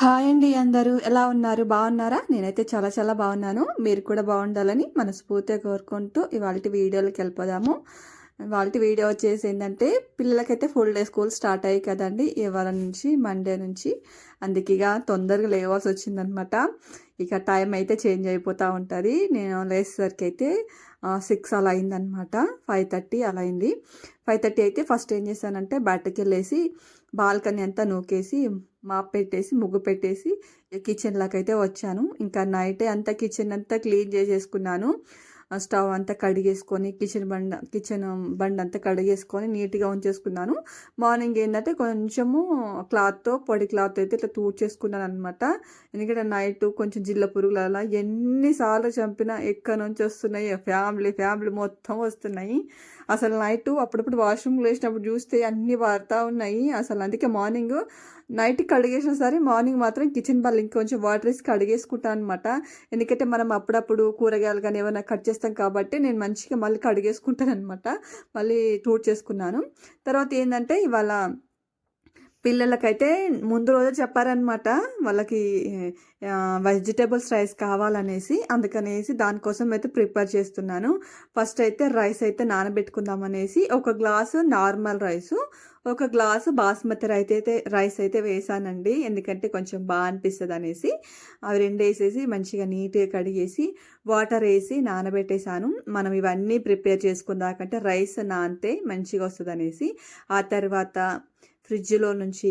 Hi అండి అందరూ. ఎలా ఉన్నారు? బాగున్నారా? నేనైతే చాలా చాలా బాగున్నాను. మీరు కూడా బాగుండాలని మనస్ఫూర్తిగా కోరుకుంటూ ఇవాళ వీడియోలోకి వెళ్ళిపోదాము. వాళ్ళ వీడియో వచ్చేసి ఏంటంటే పిల్లలకైతే ఫుల్ డే స్కూల్ స్టార్ట్ అయ్యాయి కదండి ఇవాళ నుంచి మండే నుంచి. అందుకే ఇక తొందరగా లేవాల్సి వచ్చిందనమాట. ఇక టైం అయితే చేంజ్ అయిపోతూ ఉంటుంది. నేను లేచేసరికి అయితే సిక్స్ అలా అయిందనమాట. ఫైవ్ థర్టీ అలా అయింది. ఫైవ్ థర్టీ అయితే ఫస్ట్ ఏం చేశానంటే బయటకు వెళ్ళేసి బాల్కనీ అంతా నూకేసి మాప్ పెట్టేసి ముగ్గు పెట్టేసి కిచెన్లోకి అయితే వచ్చాను. ఇంకా నైటే అంతా కిచెన్ అంతా క్లీన్ చేసేసుకున్నాను. స్టవ్ అంతా కడిగేసుకొని కిచెన్ బండ కిచెన్ బండ అంతా కడిగేసుకొని నీట్గా ఉంచేసుకున్నాను. మార్నింగ్ ఏంటంటే కొంచెము క్లాత్తో పొడి క్లాత్ అయితే ఇట్లా తూడ్చేసుకున్నాను అనమాట ఎందుకంటే నైట్ కొంచెం జిల్ల పురుగులు అలా ఎన్నిసార్లు చంపినా ఎక్కడి నుంచి వస్తున్నాయి ఫ్యామిలీ ఫ్యామిలీ మొత్తం వస్తున్నాయి. అసలు నైట్ అప్పుడప్పుడు వాష్రూమ్కి లేచినప్పుడు చూస్తే అన్నీ వారుతూ ఉన్నాయి. అసలు అందుకే మార్నింగ్ నైట్ కడిగేసిన సరే మార్నింగ్ మాత్రం కిచెన్ బల్ ఇంకొంచెం వాటర్ వేసి కడిగేసుకుంటాను అనమాట ఎందుకంటే మనం అప్పుడప్పుడు కూరగాయలు కానీ ఏమైనా కట్ చేస్తాం కాబట్టి నేను మంచిగా మళ్ళీ కడిగేసుకుంటాను అనమాట మళ్ళీ తోడు చేసుకున్నాను. తర్వాత ఏంటంటే ఇవాళ పిల్లలకైతే ముందు రోజే చెప్పారనమాట వాళ్ళకి వెజిటేబుల్స్ రైస్ కావాలనేసి అందుకనేసి దానికోసం అయితే ప్రిపేర్ చేస్తున్నాను. ఫస్ట్ అయితే రైస్ అయితే నానబెట్టుకుందామనేసి ఒక గ్లాసు నార్మల్ రైసు ఒక గ్లాసు బాస్మతి రైస్ అయితే రైస్ అయితే వేసానండి. ఎందుకంటే కొంచెం బాగా అనిపిస్తుంది అనేసి అవి రెండు వేసేసి మంచిగా నీట్గా కడిగేసి వాటర్ వేసి నానబెట్టేశాను. మనం ఇవన్నీ ప్రిపేర్ చేసుకుందాకంటే రైస్ నానితే మంచిగా వస్తుంది అనేసి ఆ తర్వాత ఫ్రిడ్జ్లో నుంచి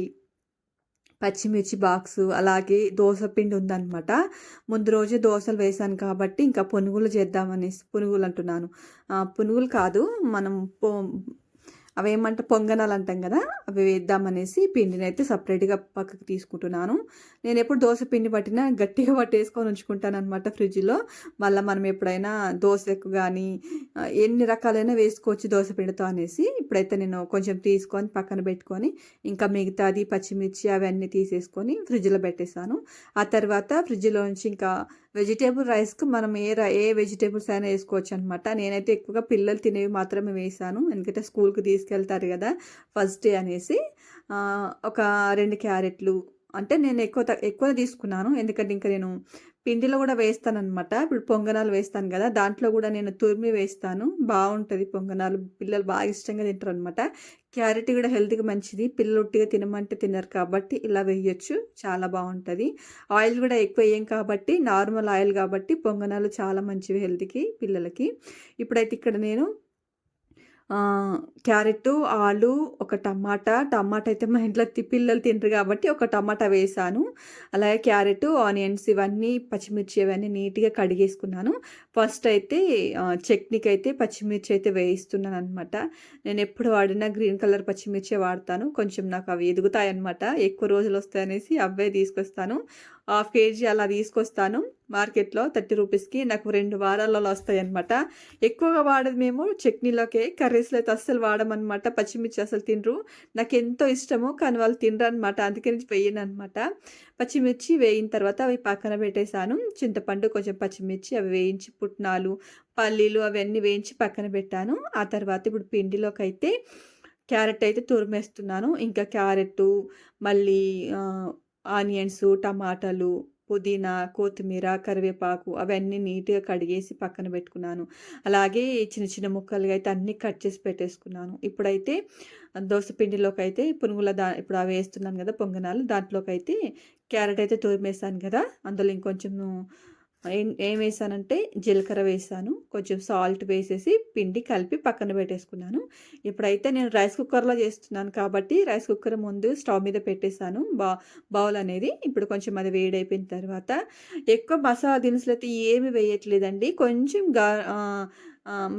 పచ్చిమిర్చి బాక్సు అలాగే దోశ పిండి ఉందనమాట ముందు రోజే దోశలు వేసాను కాబట్టి ఇంకా పునుగులు చేద్దామనేసి పునుగులు అంటున్నాను. పునుగులు కాదు మనం అవి ఏమంటే పొంగనాలు అంటాం కదా అవి వేద్దామనేసి పిండిని అయితే సపరేట్గా పక్కకు తీసుకుంటున్నాను. నేను ఎప్పుడు దోశ పిండి పట్టినా గట్టిగా పట్టేసుకొని ఉంచుకుంటాను అనమాట ఫ్రిడ్జ్లో. మళ్ళీ మనం ఎప్పుడైనా దోశకు కానీ ఎన్ని రకాలైనా వేసుకోవచ్చు దోశ పిండితో అనేసి. ఇప్పుడైతే నేను కొంచెం తీసుకొని పక్కన పెట్టుకొని ఇంకా మిగతాది పచ్చిమిర్చి అవన్నీ తీసేసుకొని ఫ్రిడ్జ్లో పెట్టేశాను. ఆ తర్వాత ఫ్రిడ్జ్లో నుంచి ఇంకా వెజిటేబుల్ రైస్కి మనం ఏ ఏ వెజిటేబుల్స్ అయినా వేసుకోవచ్చు అనమాట నేనైతే ఎక్కువగా పిల్లలు తినేవి మాత్రమే వేసాను ఎందుకంటే స్కూల్కి తీసుకెళ్తారు కదా ఫస్ట్ డే అనేసి. ఒక రెండు క్యారెట్లు అంటే నేను ఎక్కువ ఎక్కువ తీసుకున్నాను. ఎందుకంటే ఇంకా నేను పిండిలో కూడా వేస్తాను అనమాట ఇప్పుడు పొంగనాలు వేస్తాను కదా దాంట్లో కూడా నేను తురిమి వేస్తాను. బాగుంటుంది పొంగనాలు. పిల్లలు బాగా ఇష్టంగా తింటారు అనమాట క్యారెట్ కూడా హెల్త్కి మంచిది. పిల్లలు ఉట్టిగా తినమంటే తినరు కాబట్టి ఇలా వేయొచ్చు. చాలా బాగుంటుంది. ఆయిల్ కూడా ఎక్కువ వేయం కాబట్టి నార్మల్ ఆయిల్ కాబట్టి పొంగనాలు చాలా మంచివి హెల్త్కి పిల్లలకి. ఇప్పుడైతే ఇక్కడ నేను క్యారెట్ ఆలు ఒక టమాటా. టమాటా అయితే మా ఇంట్లో పిల్లలు తింటారు కాబట్టి ఒక టమాటా వేసాను. అలాగే క్యారెట్ ఆనియన్స్ ఇవన్నీ పచ్చిమిర్చి ఇవన్నీ నీట్గా కడిగేసుకున్నాను. ఫస్ట్ అయితే చట్నీకి అయితే పచ్చిమిర్చి అయితే వేయిస్తున్నాను అనమాట నేను ఎప్పుడు వాడినా గ్రీన్ కలర్ పచ్చిమిర్చి వాడతాను. కొంచెం నాకు అవి ఎదుగుతాయి అనమాట ఎక్కువ రోజులు వస్తాయనేసి అవే తీసుకొస్తాను. హాఫ్ కేజీ అలా తీసుకొస్తాను. మార్కెట్లో థర్టీ రూపీస్కి నాకు రెండు వారాలలో వస్తాయి అనమాట ఎక్కువగా వాడేది మేము చట్నీలోకే కర్రీస్లో అయితే అస్సలు వాడమన్నమాట. పచ్చిమిర్చి అసలు తినరు. నాకు ఎంతో ఇష్టము కానీ వాళ్ళు తినరు అనమాట అందుకని వేయను అనమాట పచ్చిమిర్చి వేయిన తర్వాత అవి పక్కన పెట్టేశాను. చింతపండు కొంచెం పచ్చిమిర్చి అవి వేయించి పుట్నాలు పల్లీలు అవన్నీ వేయించి పక్కన పెట్టాను. ఆ తర్వాత ఇప్పుడు పిండిలోకి అయితే క్యారెట్ అయితే తురిమేస్తున్నాను. ఇంకా క్యారెట్ మళ్ళీ ఆనియన్స్ టమాటాలు పుదీనా కొత్తిమీర కరివేపాకు అవన్నీ నీట్గా కడిగేసి పక్కన పెట్టుకున్నాను. అలాగే చిన్న చిన్న ముక్కలుగా అయితే అన్నీ కట్ చేసి పెట్టేసుకున్నాను. ఇప్పుడైతే దోశ పిండిలోకి అయితే పునుగుల దా ఇప్పుడు అవి వేస్తున్నాను కదా పొంగనాలు దాంట్లోకి అయితే క్యారెట్ అయితే తురిమేసాను కదా అందులో ఇంకొంచెం ఏం ఏం వేసానంటే జీలకర్ర వేసాను. కొంచెం సాల్ట్ వేసేసి పిండి కలిపి పక్కన పెట్టేసుకున్నాను. ఇప్పుడైతే నేను రైస్ కుక్కర్లో చేస్తున్నాను కాబట్టి రైస్ కుక్కర్ ముందు స్టవ్ మీద పెట్టేశాను. బా బౌల్ అనేది ఇప్పుడు కొంచెం అది వేడైపోయిన తర్వాత ఎక్కువ మసాలా దినుసులు అయితే ఏమి వేయట్లేదండి. కొంచెం గా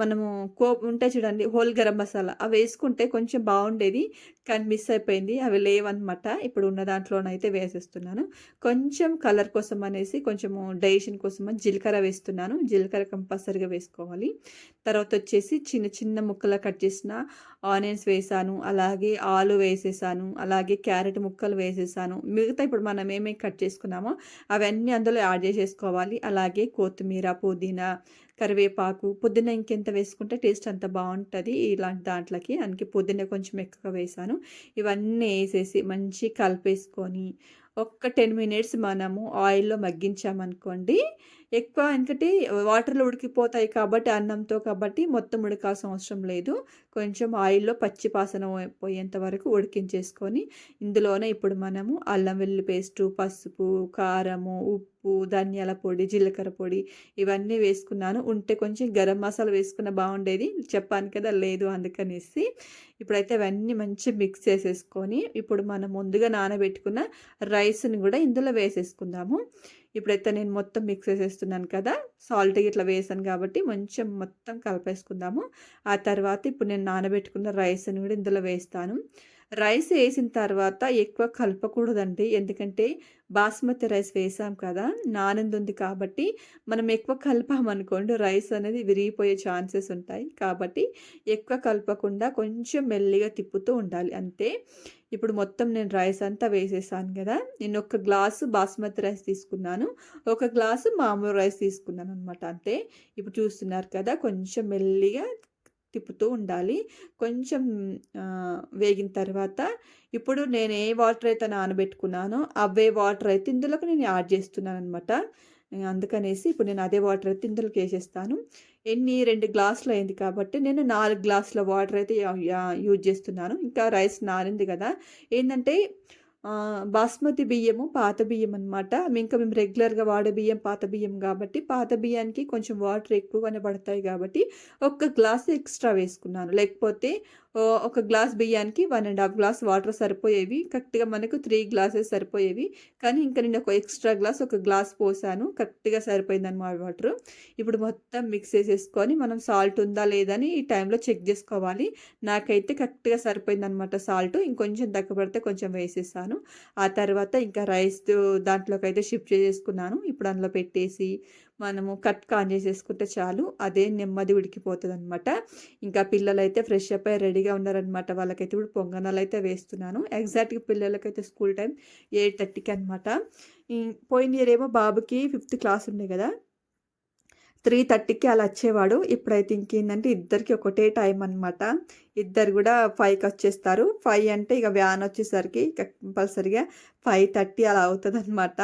మనము కో ఉంటాయి చూడండి హోల్ గరం మసాలా. అవి వేసుకుంటే కొంచెం బాగుండేది. కానీ మిస్ అయిపోయింది. అవి లేవన్నమాట. ఇప్పుడు ఉన్న దాంట్లోనైతే వేసేస్తున్నాను. కొంచెం కలర్ కోసం అనేసి కొంచెము డైజెషన్ కోసం జీలకర్ర వేస్తున్నాను. జీలకర్ర కంపల్సరీగా వేసుకోవాలి. తర్వాత వచ్చేసి చిన్న చిన్న ముక్కలు కట్ చేసిన ఆనియన్స్ వేసాను. అలాగే ఆలు వేసేసాను. అలాగే క్యారెట్ ముక్కలు వేసేసాను. మిగతా ఇప్పుడు మనం ఏమేమి కట్ చేసుకున్నామో అవన్నీ అందులో యాడ్ చేసేసుకోవాలి. అలాగే కొత్తిమీర పుదీనా కరివేపాకు. పుదీనా ఇంకెంత వేసుకుంటే టేస్ట్ అంత బాగుంటుంది ఇలాంటి దాంట్లోకి. అందుకే పుదీనా కొంచెం ఎక్కువ వేసాను. ఇవన్నీ వేసేసి మంచి కలిపేసుకొని ఒక్క టెన్ మినిట్స్ మనము ఆయిల్లో మగ్గించామనుకోండి ఎక్కువ ఎందుకంటే వాటర్లో ఉడికిపోతాయి కాబట్టి అన్నంతో కాబట్టి మొత్తం ఉడకాల్సిన అవసరం లేదు. కొంచెం ఆయిల్లో పచ్చి పాసన పోయేంత వరకు ఉడికించేసుకొని ఇందులోనే ఇప్పుడు మనము అల్లం వెల్లుల్లి పేస్టు పసుపు కారము ఉప్పు ధనియాల పొడి జీలకర్ర పొడి ఇవన్నీ వేసుకున్నాను. ఉంటే కొంచెం గరం మసాలా వేసుకున్న బాగుండేది. చెప్పాను కదా లేదు అందుకనేసి. ఇప్పుడైతే అవన్నీ మంచి మిక్స్ చేసేసుకొని ఇప్పుడు మనం ముందుగా నానబెట్టుకున్న రైస్ని కూడా ఇందులో వేసేసుకుందాము. ఇప్పుడైతే నేను మొత్తం మిక్స్ చేసేస్తున్నాను కదా సాల్ట్ ఇట్లా వేసాను కాబట్టి కొంచెం మొత్తం కలిపేసుకుందాము. ఆ తర్వాత ఇప్పుడు నేను నానబెట్టుకున్న రైస్ని కూడా ఇందులో వేస్తాను. రైస్ వేసిన తర్వాత ఎక్కువ కలపకూడదండి. ఎందుకంటే బాస్మతి రైస్ వేసాం కదా నానంది ఉంది కాబట్టి మనం ఎక్కువ కలపామనుకోండి రైస్ అనేది విరిగిపోయే ఛాన్సెస్ ఉంటాయి. కాబట్టి ఎక్కువ కలపకుండా కొంచెం మెల్లిగా తిప్పుతూ ఉండాలి. అంతే. ఇప్పుడు మొత్తం నేను రైస్ అంతా వేసేసాను కదా నేను ఒక గ్లాసు బాస్మతి రైస్ తీసుకున్నాను. ఒక గ్లాసు మామూలు రైస్ తీసుకున్నాను అనమాట అంతే. ఇప్పుడు చూస్తున్నారు కదా కొంచెం మెల్లిగా తిప్పుతూ ఉండాలి. కొంచెం వేగిన తర్వాత ఇప్పుడు నేను ఏ వాటర్ అయితే నానబెట్టుకున్నానో అవే వాటర్ అయితే ఇందులోకి నేను యాడ్ చేస్తున్నాను అనమాట అందుకనేసి ఇప్పుడు నేను అదే వాటర్ అయితే ఇందులోకి వేసేస్తాను. ఎన్ని రెండు గ్లాసులు అయింది కాబట్టి నేను నాలుగు గ్లాసుల వాటర్ అయితే యూజ్ చేస్తున్నాను. ఇంకా రైస్ నానింది కదా. ఏంటంటే బాస్మతి బియ్యము పాత బియ్యం అనమాట ఇంకా మేము రెగ్యులర్గా వాడే బియ్యం పాత బియ్యం కాబట్టి పాత బియ్యానికి కొంచెం వాటర్ ఎక్కువగానే పడతాయి కాబట్టి ఒక్క గ్లాస్ ఎక్స్ట్రా వేసుకున్నాను. లేకపోతే ఒక గ్లాస్ బియ్యానికి one and half glass water సరిపోయేవి. కరెక్ట్గా మనకు త్రీ గ్లాసెస్ సరిపోయేవి. కానీ ఇంకా నేను ఒక ఎక్స్ట్రా గ్లాస్ ఒక గ్లాస్ పోసాను. కరెక్ట్గా సరిపోయింది అనమాట వాటర్. ఇప్పుడు మొత్తం మిక్స్ చేసేసుకొని మనం సాల్ట్ ఉందా లేదని ఈ టైంలో చెక్ చేసుకోవాలి. నాకైతే కరెక్ట్గా సరిపోయింది అనమాట సాల్ట్. ఇంకొంచెం పడితే కొంచెం వేసేసాను. ఆ తర్వాత ఇంకా రైస్ దాంట్లోకి అయితే షిఫ్ట్ చేసుకున్నాను ఇప్పుడు అందులో పెట్టేసి మనము కట్ కాన్ చేసేసుకుంటే చాలు అదే నెమ్మది ఉడికిపోతుంది అనమాట ఇంకా పిల్లలు అయితే ఫ్రెష్ అప్ అయ్యి రెడీగా ఉన్నారనమాట వాళ్ళకైతే ఇప్పుడు పొంగనాలు అయితే వేస్తున్నాను ఎగ్జాక్ట్గా పిల్లలకైతే స్కూల్ టైం ఎయిట్ థర్టీకి అనమాట పోయిన ఇయర్ ఏమో బాబుకి ఫిఫ్త్ క్లాస్ ఉండే కదా. త్రీ థర్టీకి అలా వచ్చేవాడు. ఇప్పుడైతే ఇంకేంటంటే ఇద్దరికి ఒకటే టైం అనమాట ఇద్దరు కూడా ఫైవ్కి వచ్చేస్తారు. ఫైవ్ అంటే ఇక వ్యాన్ వచ్చేసరికి కంపల్సరిగా ఫైవ్ థర్టీ అలా అవుతుంది అనమాట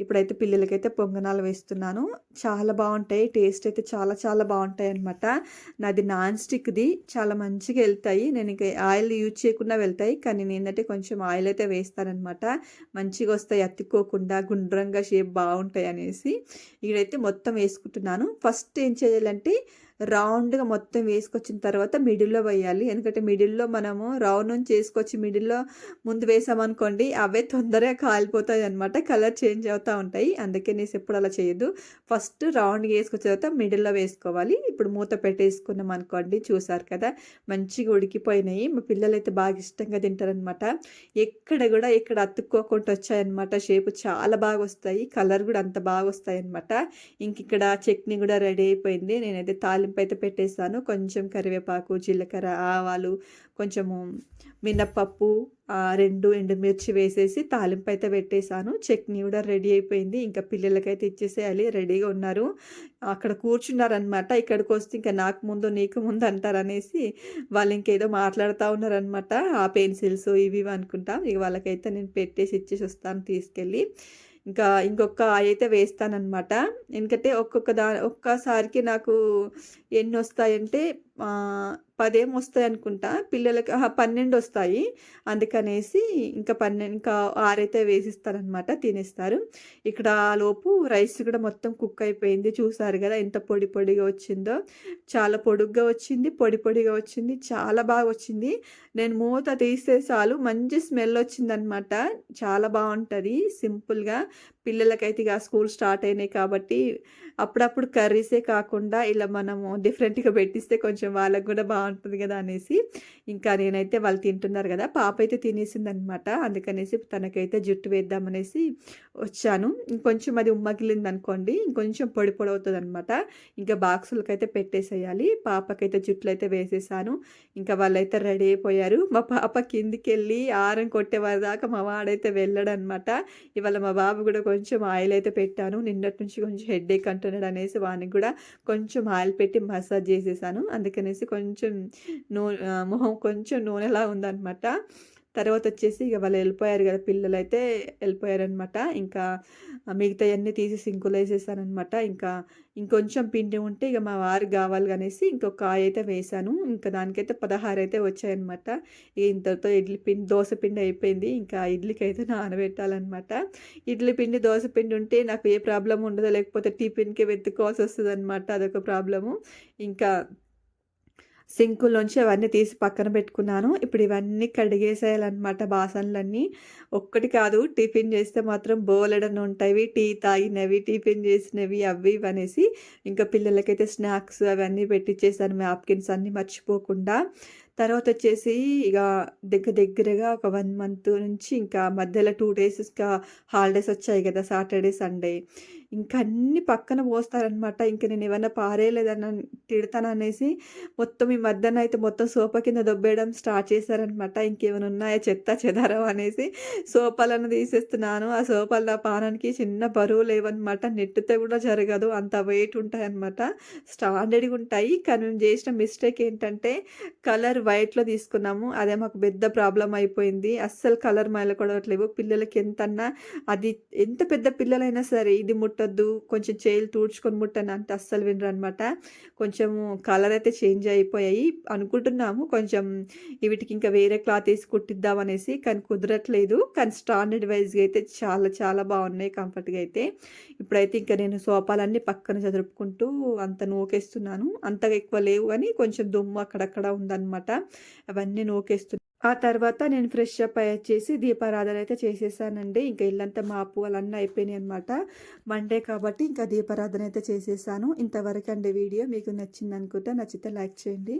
ఇప్పుడైతే పిల్లలకైతే పొంగనాలు వేస్తున్నాను. చాలా బాగుంటాయి. టేస్ట్ అయితే చాలా చాలా బాగుంటాయి అనమాట నాది నాన్ స్టిక్ది. చాలా మంచిగా వెళ్తాయి. నేను ఇంకా ఆయిల్ యూజ్ చేయకుండా వెళ్తాయి. కానీ నేనంటే కొంచెం ఆయిల్ అయితే వేస్తానమాట మంచిగా వస్తాయి. అతుక్కోకుండా గుండ్రంగా షేప్ బాగుంటాయి అనేసి ఇక్కడైతే మొత్తం వేసుకుంటున్నాను. ఫస్ట్ ఏం చేయాలంటే రౌండ్గా మొత్తం వేసుకొచ్చిన తర్వాత మిడిల్లో వేయాలి. ఎందుకంటే మిడిల్లో మనము రౌండ్ నుంచి వేసుకొచ్చి మిడిల్లో ముందు వేసామనుకోండి అవే తొందరగా కాలిపోతాయి అనమాట కలర్ చేంజ్ అవుతూ ఉంటాయి. అందుకే నేను ఎప్పుడు అలా చేయదు. ఫస్ట్ రౌండ్గా వేసుకొచ్చిన తర్వాత మిడిల్లో వేసుకోవాలి. ఇప్పుడు మూత పెట్టేసుకున్నాం అనుకోండి చూసారు కదా? మంచిగా ఉడికిపోయినాయి. మా పిల్లలు అయితే బాగా ఇష్టంగా తింటారనమాట ఎక్కడ కూడా ఇక్కడ అతుక్కోకుండా వచ్చాయన్నమాట. షేప్ చాలా బాగా వస్తాయి. కలర్ కూడా అంత బాగా వస్తాయి అనమాట ఇంక ఇక్కడ చట్నీ కూడా రెడీ అయిపోయింది. నేనైతే తాలి తాలింపు అయితే పెట్టేస్తాను. కొంచెం కరివేపాకు జీలకర్ర ఆవాలు కొంచెము మినప్పప్పు రెండు ఎండుమిర్చి వేసేసి తాలింపు అయితే పెట్టేశాను. చట్నీ కూడా రెడీ అయిపోయింది. ఇంకా పిల్లలకైతే ఇచ్చేసేయాలి. రెడీగా ఉన్నారు. అక్కడ కూర్చున్నారనమాట ఇక్కడికి వస్తే ఇంకా నాకు ముందు నీకు ముందు అంటారనేసి వాళ్ళు ఇంకేదో మాట్లాడుతూ ఉన్నారనమాట ఆ పెన్సిల్స్ ఇవి అనుకుంటాం. ఇక వాళ్ళకైతే నేను పెట్టేసి ఇచ్చేసి వస్తాను తీసుకెళ్ళి. ఇంకా ఇంకొక అయితే వేస్తానన్నమాట. ఎందుకంటే ఒక్కొక్క దా ఒక్కసారికి నాకు ఎన్ని వస్తాయంటే పదేమో వస్తాయి అనుకుంటా. పిల్లలకి పన్నెండు వస్తాయి అందుకనేసి ఇంకా పన్నెండు ఇంకా ఆరైతే వేసిస్తారనమాట తినేస్తారు. ఇక్కడ లోపు రైస్ కూడా మొత్తం కుక్ అయిపోయింది. చూసారు కదా ఎంత పొడి పొడిగా వచ్చిందో. చాలా పొడుగ్గా వచ్చింది పొడి పొడిగా వచ్చింది చాలా బాగా వచ్చింది. నేను మూత తీస్తే చాలు మంచి స్మెల్ వచ్చిందనమాట చాలా బాగుంటుంది సింపుల్గా. పిల్లలకైతే ఇక స్కూల్ స్టార్ట్ అయినాయి కాబట్టి అప్పుడప్పుడు కర్రీసే కాకుండా ఇలా మనము డిఫరెంట్గా పెట్టిస్తే కొంచెం వాళ్ళకు కూడా బాగుంటుంది కదా అనేసి ఇంకా నేనైతే వాళ్ళు తింటున్నారు కదా పాప అయితే తినేసింది అనమాట అందుకనేసి తనకైతే జుట్టు వేద్దామనేసి వచ్చాను. ఇంకొంచెం అది ఉమ్మగిలింది అనుకోండి ఇంకొంచెం పొడి పొడి అవుతుంది అనమాట ఇంకా బాక్సులకైతే పెట్టేసేయాలి. పాపకైతే జుట్లు అయితే వేసేసాను. ఇంకా వాళ్ళైతే రెడీ అయిపోయారు. మా పాప కిందికి వెళ్ళి ఆరం కొట్టేవారి దాకా మా వాడైతే వెళ్ళడనమాట ఇవాళ మా బాబు కూడా కొంచెం ఆయిల్ అయితే పెట్టాను. నిన్నటి నుంచి కొంచెం హెడ్ఏక్ అంటున్నాడు అనేసి వానికి కూడా కొంచెం ఆయిల్ పెట్టి మసాజ్ చేసేసాను. అందుకనేసి కొంచెం నూనె మొహం కొంచెం నూనెలా ఉందనమాట తర్వాత వచ్చేసి ఇక వాళ్ళు వెళ్ళిపోయారు కదా పిల్లలు అయితే వెళ్ళిపోయారనమాట ఇంకా మిగతా అన్నీ తీసి సింకులు వేసేసానమాట ఇంకా ఇంకొంచెం పిండి ఉంటే ఇక మా వారు కావాలి అనేసి ఇంకొక కాయ అయితే వేశాను ఇంకా దానికైతే పదహారు అయితే వచ్చాయన్నమాట. ఇక ఇంతతో ఇడ్లీ పిండి దోశ పిండి అయిపోయింది. ఇంకా ఇడ్లీకి అయితే నానబెట్టాలన్నమాట. ఇడ్లీ పిండి దోశ పిండి ఉంటే నాకు ఏ ప్రాబ్లం ఉండదు. లేకపోతే టిఫిన్కి వెతుక్కోవాల్సి వస్తుంది అనమాట అదొక ప్రాబ్లము. ఇంకా సింకుల్లోంచి అవన్నీ తీసి పక్కన పెట్టుకున్నాను. ఇప్పుడు ఇవన్నీ కడిగేసేయాలన్నమాట బాసనలన్నీ. ఒక్కటి కాదు టిఫిన్ చేస్తే మాత్రం బోలెడని ఉంటాయి. టీ తాగినవి టిఫిన్ చేసినవి అవి ఇవి అనేసి ఇంకా పిల్లలకైతే స్నాక్స్ అవన్నీ పెట్టించేసాను మ్యాప్కిన్స్ అన్నీ మర్చిపోకుండా. తర్వాత వచ్చేసి ఇక దగ్గర దగ్గరగా ఒక వన్ మంత్ నుంచి ఇంకా మధ్యలో టూ డేస్ ఇంకా హాలిడేస్ వచ్చాయి కదా సాటర్డే సండే. ఇంకా అన్ని పక్కన పోస్తారనమాట ఇంక నేను ఏమన్నా పారేయలేదన్న తిడతాననేసి మొత్తం ఈ మధ్యన అయితే మొత్తం సోఫా కింద దొబ్బేయడం స్టార్ట్ చేశారనమాట ఇంకేమైనా ఉన్నాయా చెత్త చెదారం అనేసి సోఫాలను తీసేస్తున్నాను. ఆ సోఫాలు నా పానానికి చిన్న బరువు లేవన్నమాట. నెట్టితే కూడా జరగదు. అంత వెయిట్ ఉంటాయి అనమాట స్టాండర్డ్గా ఉంటాయి. కానీ మేము చేసిన మిస్టేక్ ఏంటంటే కలర్ వైట్లో తీసుకున్నాము. అదే మాకు పెద్ద ప్రాబ్లం అయిపోయింది. అస్సలు కలర్ మైలకొడవట్లేవు పిల్లలకి ఎంతన్నా అది ఎంత పెద్ద పిల్లలైనా సరే ఇది ముట్ట ముట్టద్దు కొంచెం చేయిలు తూడ్చుకొని ముట్టని అంటే అస్సలు వినరు అనమాట కొంచెము కలర్ అయితే చేంజ్ అయిపోయాయి అనుకుంటున్నాము. కొంచెం వీటికి ఇంకా వేరే క్లాత్ వేసి కుట్టిద్దాం అనేసి కానీ కుదరట్లేదు. కానీ స్టాండర్డ్ వైజ్గా అయితే చాలా చాలా బాగున్నాయి కంఫర్ట్గా అయితే. ఇప్పుడైతే ఇంకా నేను సోపాలన్నీ పక్కన చదురుపుకుంటూ అంత నూకేస్తున్నాను. అంతగా ఎక్కువ లేవు కానీ కొంచెం దుమ్ము అక్కడక్కడ ఉందన్నమాట. అవన్నీ నూకేస్తున్నాను ఆ తర్వాత నేను ఫ్రెష్ అప్ అయ్యి వచ్చేసి దీపారాధన అయితే చేసేసానండి. ఇంకా ఇల్లంతా మాపు అన్నీ అయిపోయినాయి అనమాట మండే కాబట్టి ఇంకా దీపారాధన అయితే చేసేసాను. ఇంతవరకు అండి వీడియో. మీకు నచ్చింది అనుకుంటే నచ్చితే లైక్ చేయండి.